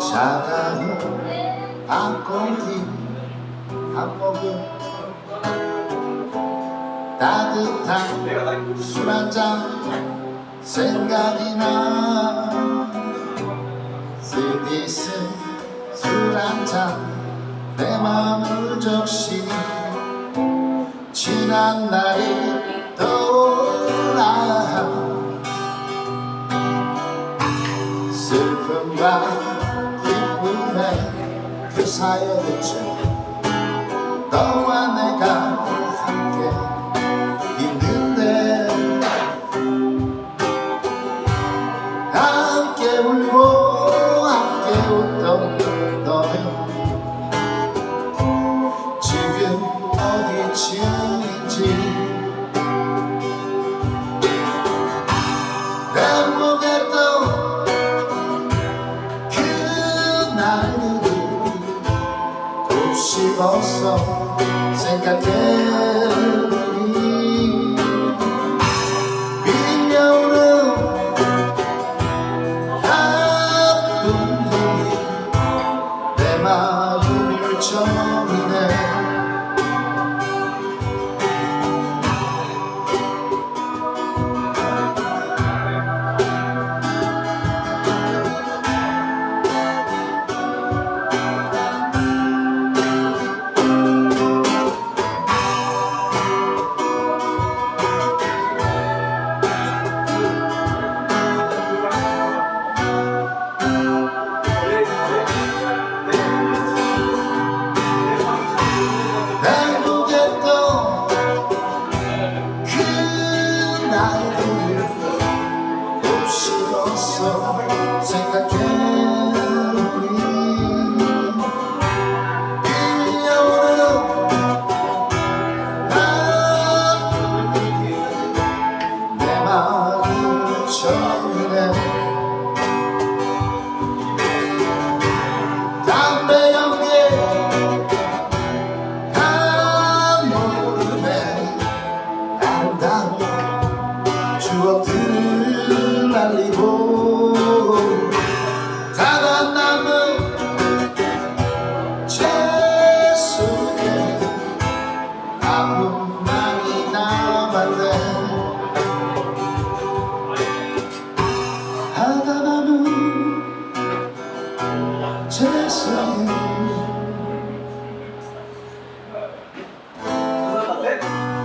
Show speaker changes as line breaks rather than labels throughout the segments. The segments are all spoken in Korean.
차가운 밤 공기. 한 모금 따뜻한 술 한잔 생각이 나. 스디스 술한잔내 맘을 적시니 지난 날이 떠올라 슬픔과 기쁨의 그 사이였죠. 너와 너는 지금 어디쯤인지. 행복했던 그날들이 곱씹어서 생각해 마 곱씹어서 생각해보니 밀려오는 아픔들이 내 마음을 정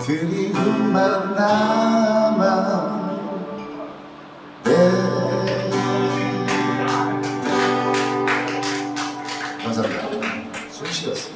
그리움만 남아 네. 감사합니다 숨 쉬었어요.